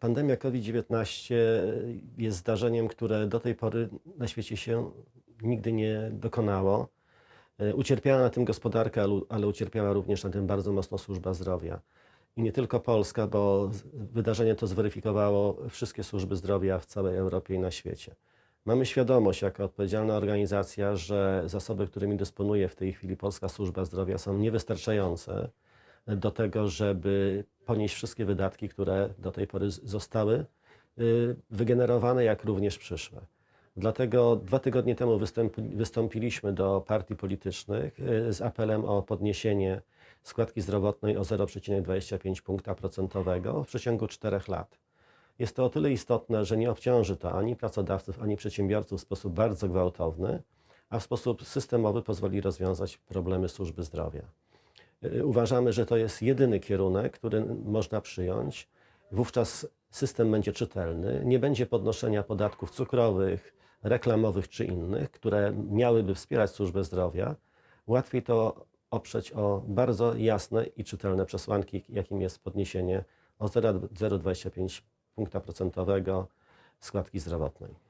Pandemia COVID-19 jest zdarzeniem, które do tej pory na świecie się nigdy nie dokonało. E, Ucierpiała na tym gospodarka, ale- ucierpiała również na tym bardzo mocno służba zdrowia. I nie tylko Polska, bo wydarzenie to zweryfikowało wszystkie służby zdrowia w całej Europie i na świecie. Mamy świadomość, jako odpowiedzialna organizacja, że zasoby, którymi dysponuje w tej chwili Polska Służba Zdrowia, są niewystarczające do tego, żeby ponieść wszystkie wydatki, które do tej pory zostały y, wygenerowane, jak również przyszłe. Dlatego dwa tygodnie temu wystąpiliśmy do partii politycznych y, z apelem o podniesienie składki zdrowotnej o 0,25 punkta procentowego w przeciągu czterech lat. Jest to o tyle istotne, że nie obciąży to ani pracodawców, ani przedsiębiorców w sposób bardzo gwałtowny, a w sposób systemowy pozwoli rozwiązać problemy służby zdrowia. Y, Uważamy, że to jest jedyny kierunek, który można przyjąć. Wówczas system będzie czytelny, nie będzie podnoszenia podatków cukrowych, reklamowych czy innych, które miałyby wspierać służbę zdrowia. Łatwiej to oprzeć o bardzo jasne i czytelne przesłanki, jakim jest podniesienie o 0,25 punkta procentowego składki zdrowotnej.